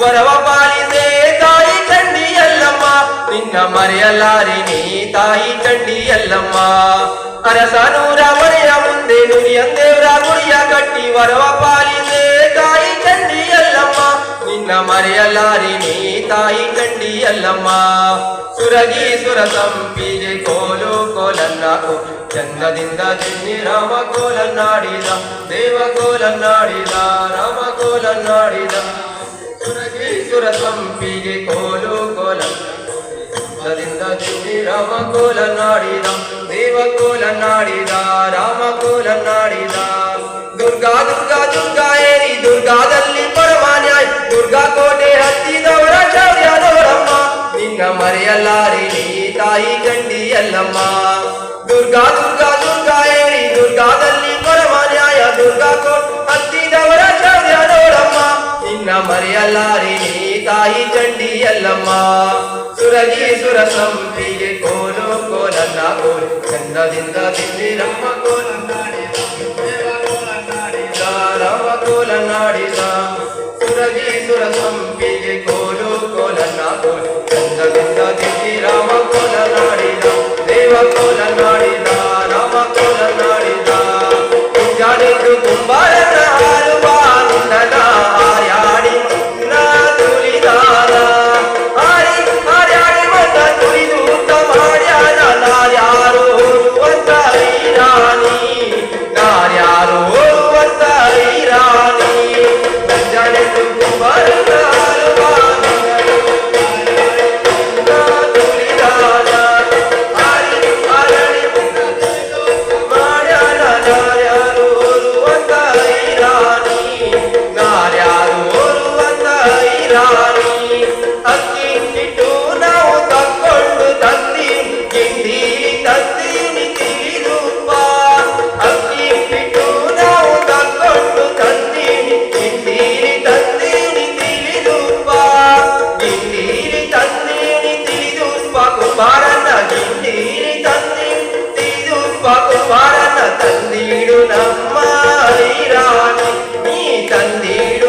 ವರವ ಪಾಲಿಸೆ ತಾಯಿ ಚಂಡಿಯಲ್ಲಮ್ಮ. ನಿನ್ನ ಮರೆಯಲಾರಿ ನೀ ತಾಯಿ ಚಂಡಿಯಲ್ಲಮ್ಮ. ಅರಸನೂರ ಮನೆಯ ಮುಂದೆ ನುರಿಯಂದೇವ್ರ ಗುಡಿಯ ಕಟ್ಟಿ ವರವ ಪಾಲಿಸೆ ತಾಯಿ ಚಂಡಿಯಲ್ಲಮ್ಮ. ನಿನ್ನ ಮರೆಯಲಾರಿ ನೀ ತಾಯಿ ಚಂಡಿಯಲ್ಲಮ್ಮ. ಸುರಗಿ ಸುರ ಸಂಪಿಗೆ ಕೋಲು ಕೋಲನ್ನಾಕು, ಚಂದದಿಂದ ಚಿನ್ನಿ ರಾಮ ಕೋಲನ್ನಾಡಿದ, ದೇವ ಕೋಲನ್ನಾಡಿದ, ರಾಮ ಕೋಲನ್ನಾಡಿದ. ಸುರ ಸಂಪಿಗೆ ಕೋಲು ಕೋಲ. ಕೋಲದಿಂದ ಚಿನ್ನಿ ರಾಮ ನಾಡಿದ, ದೇವ ಕೋಲ ನಾಡಿದ, ರಾಮ ಕೋಲ ನಾಡಿದ. ದುರ್ಗಾ ದುರ್ಗಾ ದುರ್ಗಾ ಏರಿ, ದುರ್ಗಾದಲ್ಲಿ ಪರಮಾನ್ಯಾಯ. ದುರ್ಗಾ ಕೋಟೆ ಹತ್ತಿದವರ ಶೌರ್ಯದವರಮ್ಮ. ನಿನ್ನ ಮರೆಯಲಾರಿ ನೀ ತಾಯಿ ಗಂಡಿ ಎಲ್ಲಮ್ಮ ದುರ್ಗಾ ದುರ್ಗಾ ದುರ್ಗಾ ತಾಯಿ ಚಂಡಿ ಎಲ್ಲಮ್ಮ ಸುರಗಿ ಸುರ ಸಂಪಿಗೆ ಕೋಲು ಕೋಲನ್ನ ಕೋಲು ಚಂದದಿಂದ ತಿಂದಿರಮ್ಮ ಕೋಲನ್ನಾಡಿದ ಕೋಲನ್ನಾಡಿದ ರಾಮ ಕೋಲನ್ನಾಡಿದ ている